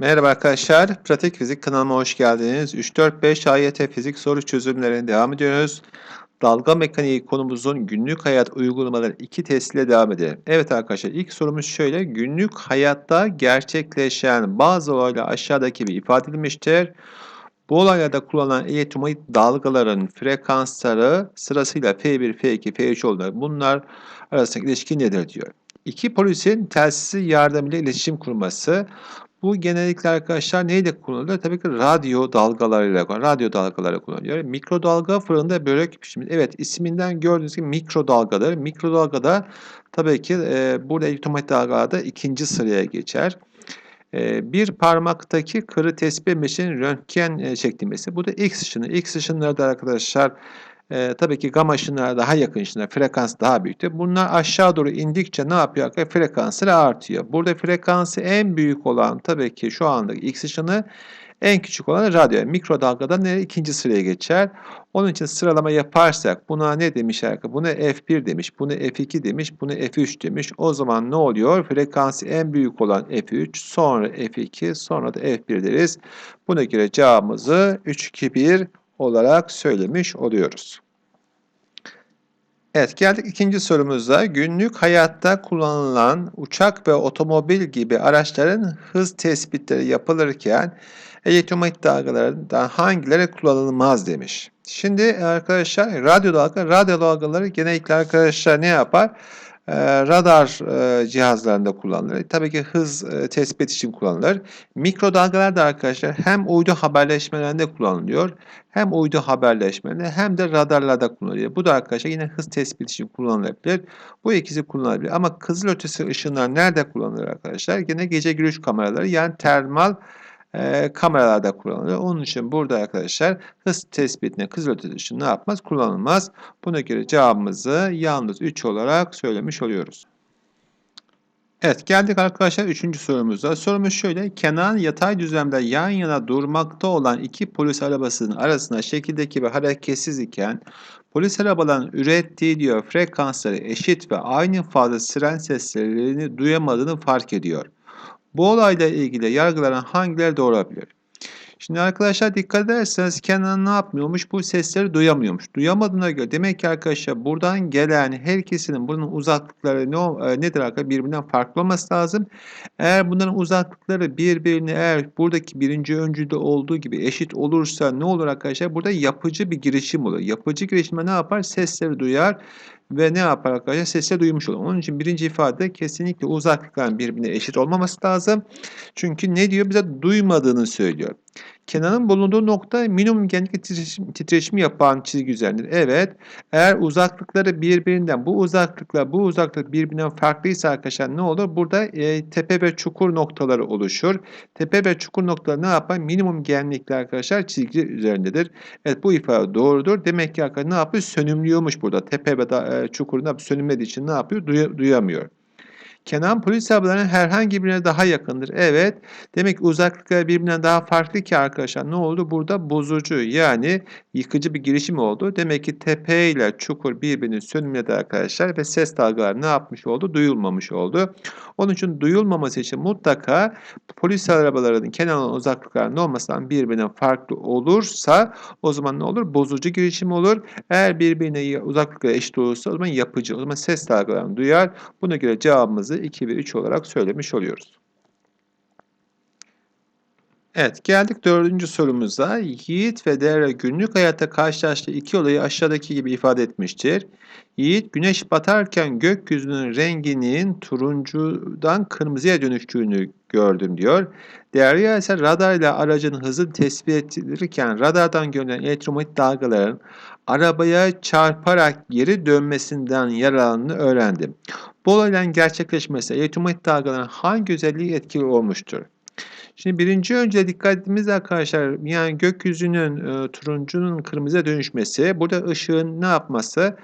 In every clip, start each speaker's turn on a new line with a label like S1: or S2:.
S1: Merhaba arkadaşlar, Pratik Fizik kanalıma hoş geldiniz. 3-4-5 AYT fizik soru çözümlerine devam ediyoruz. Dalga mekaniği konumuzun günlük hayat uygulamaları 2 testiyle devam edelim. Evet arkadaşlar ilk sorumuz şöyle. Günlük hayatta gerçekleşen bazı olaylar aşağıdaki gibi ifade edilmiştir. Bu olaylarda kullanılan elektromanyetik dalgaların frekansları sırasıyla F1, F2, F3 oluyor. Bunlar arasındaki ilişki nedir diyor. İki polisin telsizi yardımıyla iletişim kurması. Bu genellikle arkadaşlar neyle kullanılıyor? Tabii ki radyo dalgalarıyla, radyo dalgaları kullanılıyor. Mikrodalga fırında börek pişimi. Evet isminden gördüğünüz gibi mikrodalgadır. Mikrodalgada tabii ki e, burada elektromanyetik dalgalarda ikinci sıraya geçer. E, bir parmaktaki kırı tespit etmek röntgen e, çekilmesi. Bu da X ışını. X ışınları da arkadaşlar e, tabii ki gamma ışınlara daha yakın ışınlar, frekans daha büyüktür. Bunlar aşağı doğru indikçe ne yapıyor? Frekansları artıyor. Burada frekansı en büyük olan tabii ki şu andaki X ışını en küçük olan radyo. Mikrodalgadan ne ikinci sıraya geçer. Onun için sıralama yaparsak buna ne demiş arkadaşlar? Buna F1 demiş, bunu F2 demiş, bunu F3 demiş. O zaman ne oluyor? Frekansı en büyük olan F3, sonra F2, sonra da F1 deriz. Buna göre cevabımızı 3, 2, 1 olarak söylemiş oluyoruz. Evet geldik ikinci sorumuza. Günlük hayatta kullanılan uçak ve otomobil gibi araçların hız tespitleri yapılırken elektromanyetik dalgalardan hangileri kullanılmaz demiş. Şimdi arkadaşlar radyo dalga, radyo dalgaları genellikle arkadaşlar ne yapar? Radar cihazlarında kullanılır. Tabii ki hız tespit için kullanılır. Mikrodalgalar da arkadaşlar hem uydu haberleşmelerinde kullanılıyor, hem uydu haberleşmelerinde hem de radarlarda kullanılıyor. Bu da arkadaşlar yine hız tespit için kullanılabilir. Bu ikisi kullanılabilir. Ama kızılötesi ışınlar nerede kullanılır arkadaşlar? Yine gece görüş kameraları yani termal e, kameralarda kullanılıyor. Onun için burada arkadaşlar hız tespitine kızılötesi ışın ne yapmaz? Kullanılmaz. Buna göre cevabımızı yalnız 3 olarak söylemiş oluyoruz. Evet geldik arkadaşlar 3. sorumuza. Sorumuz şöyle. Kenan yatay düzlemde yan yana durmakta olan iki polis arabasının arasında şekildeki bir hareketsiz iken polis arabaların ürettiği diyor frekansları eşit ve aynı fazla siren seslerini duyamadığını fark ediyor. Bu olayla ilgili yargılanan hangileri doğru olabilir? Şimdi arkadaşlar dikkat ederseniz Kenan ne yapmıyormuş? Bu sesleri duyamıyormuş. Duyamadığına göre demek ki arkadaşlar buradan gelen her ikisinin bunun uzaklıkları ne, e, nedir arkadaşlar? Birbirinden farklı olması lazım. Eğer bunların uzaklıkları birbirine eğer buradaki birinci öncüde olduğu gibi eşit olursa ne olur arkadaşlar? Burada yapıcı bir girişim olur. Yapıcı girişime ne yapar? Sesleri duyar ve ne yapar arkadaşlar? Sesle duymuş olur. Onun için birinci ifade kesinlikle uzaklıkların birbirine eşit olmaması lazım. Çünkü ne diyor? Bize duymadığını söylüyor. Kenan'ın bulunduğu nokta minimum genlikli titreşim, titreşimi yapan çizgi üzerindedir. Evet. Eğer uzaklıkları birbirinden bu uzaklıkla bu uzaklık birbirinden farklıysa arkadaşlar ne olur? Burada e, tepe ve çukur noktaları oluşur. Tepe ve çukur noktaları ne yapar? Minimum genlikli arkadaşlar çizgi üzerindedir. Evet bu ifade doğrudur. Demek ki arkadaşlar ne yapıyor? Sönümlüyormuş burada. Tepe ve da, e, çukur sönümlediği için ne yapıyor? Duy, duyamıyor. Kenan polis arabalarının herhangi birine daha yakındır. Evet. Demek ki uzaklıkları birbirinden daha farklı ki arkadaşlar. Ne oldu? Burada bozucu yani yıkıcı bir girişim oldu. Demek ki tepe ile çukur birbirini sönümledi arkadaşlar ve ses dalgaları ne yapmış oldu? Duyulmamış oldu. Onun için duyulmaması için mutlaka polis arabalarının kenar uzaklıkları ne olmasından birbirinden farklı olursa o zaman ne olur? Bozucu girişim olur. Eğer birbirine uzaklıkları eşit olursa o zaman yapıcı. O zaman ses dalgalarını duyar. Buna göre cevabımızı 2 ve 3 olarak söylemiş oluyoruz. Evet geldik dördüncü sorumuza. Yiğit ve Dere günlük hayatta karşılaştığı iki olayı aşağıdaki gibi ifade etmiştir. Yiğit güneş batarken gökyüzünün renginin turuncudan kırmızıya dönüştüğünü gördüm diyor. Derya ise radar ile aracın hızı tespit edilirken radardan görülen elektromanyetik dalgaların arabaya çarparak geri dönmesinden yararlandığını öğrendim. Bu olayların gerçekleşmesi elektromanyetik dalgaların hangi özelliği etkili olmuştur? Şimdi birinci önce dikkat ettiğimizde arkadaşlar yani gökyüzünün e, turuncunun kırmızıya dönüşmesi burada ışığın ne yapması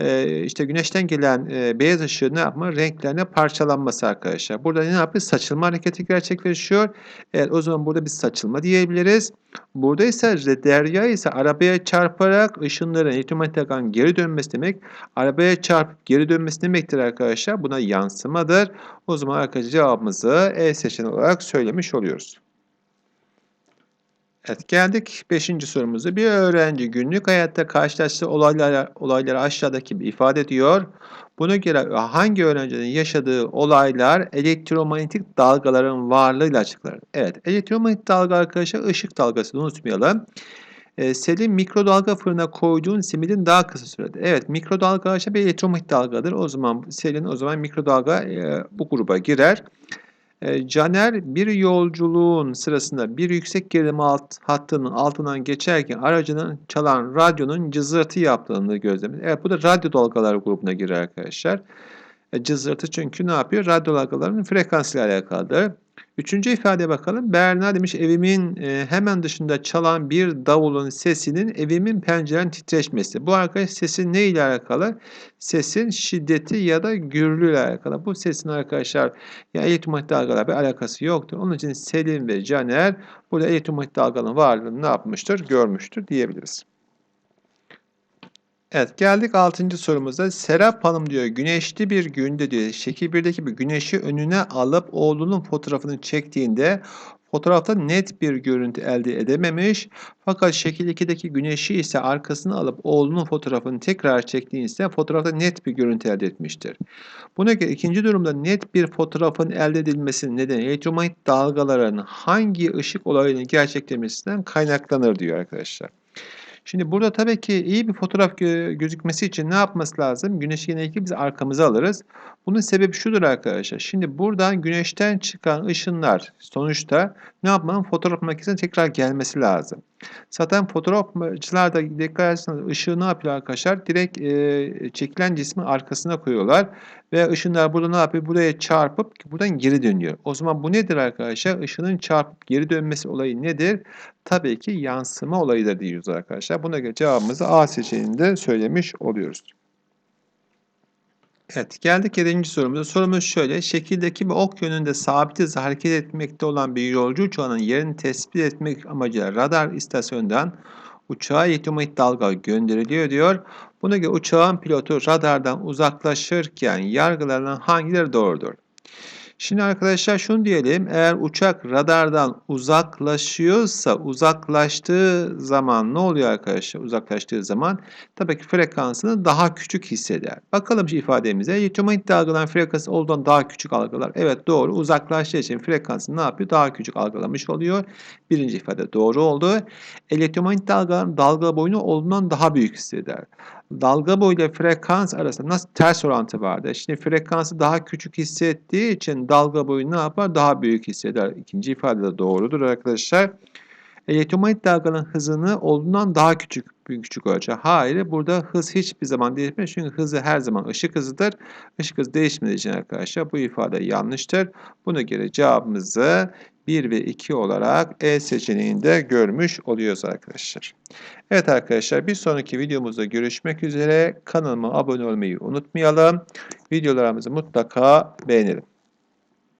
S1: e, işte güneşten gelen e, beyaz ışığın ne yapma renklerine parçalanması arkadaşlar. Burada ne yapıyor? Saçılma hareketi gerçekleşiyor. Evet o zaman burada bir saçılma diyebiliriz. Burada ise derya ise arabaya çarparak ışınların elektromanyetik geri dönmesi demek. Arabaya çarpıp geri dönmesi demektir arkadaşlar. Buna yansımadır. O zaman arkadaşlar cevabımızı E seçeneği olarak söylemiş oluyoruz. Evet geldik 5. sorumuza. Bir öğrenci günlük hayatta karşılaştığı olaylar, olayları aşağıdaki gibi ifade ediyor. Buna göre hangi öğrencinin yaşadığı olaylar elektromanyetik dalgaların varlığıyla açıklanır? Evet elektromanyetik dalga arkadaşlar ışık dalgası unutmayalım. Ee, Selin mikrodalga fırına koyduğun simidin daha kısa sürede. Evet mikrodalga arkadaşlar bir elektromanyetik dalgadır. O zaman Selin o zaman mikrodalga e, bu gruba girer. E, Caner bir yolculuğun sırasında bir yüksek gerilim alt, hattının altından geçerken aracının çalan radyonun cızırtı yaptığını gözlemledi. Evet bu da radyo dalgaları grubuna girer arkadaşlar. E, cızırtı çünkü ne yapıyor? Radyo dalgalarının frekansıyla alakalıdır. Üçüncü ifadeye bakalım. Berna demiş evimin e, hemen dışında çalan bir davulun sesinin evimin pencerenin titreşmesi. Bu arkadaş sesin ne ile alakalı? Sesin şiddeti ya da gürlüğü ile alakalı. Bu sesin arkadaşlar ya elektromanyetik dalgalarla bir alakası yoktur. Onun için Selim ve Caner burada elektromanyetik dalganın varlığını ne yapmıştır? Görmüştür diyebiliriz. Evet geldik 6. sorumuza. Serap Hanım diyor güneşli bir günde diyor şekil 1'deki bir güneşi önüne alıp oğlunun fotoğrafını çektiğinde fotoğrafta net bir görüntü elde edememiş. Fakat şekil 2'deki güneşi ise arkasına alıp oğlunun fotoğrafını tekrar çektiğinde fotoğrafta net bir görüntü elde etmiştir. Buna göre ikinci durumda net bir fotoğrafın elde edilmesinin nedeni elektromanyetik dalgaların hangi ışık olayını gerçekleşmesinden kaynaklanır diyor arkadaşlar. Şimdi burada tabii ki iyi bir fotoğraf gö gözükmesi için ne yapması lazım? Güneş yine biz arkamıza alırız. Bunun sebebi şudur arkadaşlar. Şimdi buradan güneşten çıkan ışınlar sonuçta ne yapmanın fotoğraf makinesine tekrar gelmesi lazım. Zaten fotoğrafçılar da dikkat ederseniz ışığı ne yapıyor arkadaşlar? Direkt e, çekilen cismin arkasına koyuyorlar. Ve ışınlar burada ne yapıyor? Buraya çarpıp buradan geri dönüyor. O zaman bu nedir arkadaşlar? Işının çarpıp geri dönmesi olayı nedir? Tabii ki yansıma olayı da diyoruz arkadaşlar. Buna göre cevabımızı A seçeneğinde söylemiş oluyoruz. Evet geldik 7. sorumuza. Sorumuz şöyle. Şekildeki bir ok yönünde sabit hızla hareket etmekte olan bir yolcu uçağının yerini tespit etmek amacıyla radar istasyonundan uçağa elektromanyetik dalga gönderiliyor diyor. Buna göre uçağın pilotu radardan uzaklaşırken yargılanan hangileri doğrudur? Şimdi arkadaşlar şunu diyelim. Eğer uçak radardan uzaklaşıyorsa uzaklaştığı zaman ne oluyor arkadaşlar? Uzaklaştığı zaman tabii ki frekansını daha küçük hisseder. Bakalım şu ifademize. Elektromanyetik dalgaların frekansı olduğundan daha küçük algılar. Evet doğru. Uzaklaştığı için frekansını ne yapıyor? Daha küçük algılamış oluyor. Birinci ifade doğru oldu. Elektromanyetik dalgaların dalga boyunu olduğundan daha büyük hisseder dalga boyu ile frekans arasında nasıl ters orantı vardır? Şimdi frekansı daha küçük hissettiği için dalga boyu ne yapar? Daha büyük hisseder. İkinci ifade de doğrudur arkadaşlar. Elektromanyetik dalganın hızını olduğundan daha küçük büyük küçük ölçü. Hayır burada hız hiçbir zaman değişmez. Çünkü hızı her zaman ışık hızıdır. Işık hızı değişmediği için arkadaşlar bu ifade yanlıştır. Buna göre cevabımızı 1 ve 2 olarak E seçeneğinde görmüş oluyoruz arkadaşlar. Evet arkadaşlar bir sonraki videomuzda görüşmek üzere. Kanalıma abone olmayı unutmayalım. Videolarımızı mutlaka beğenelim.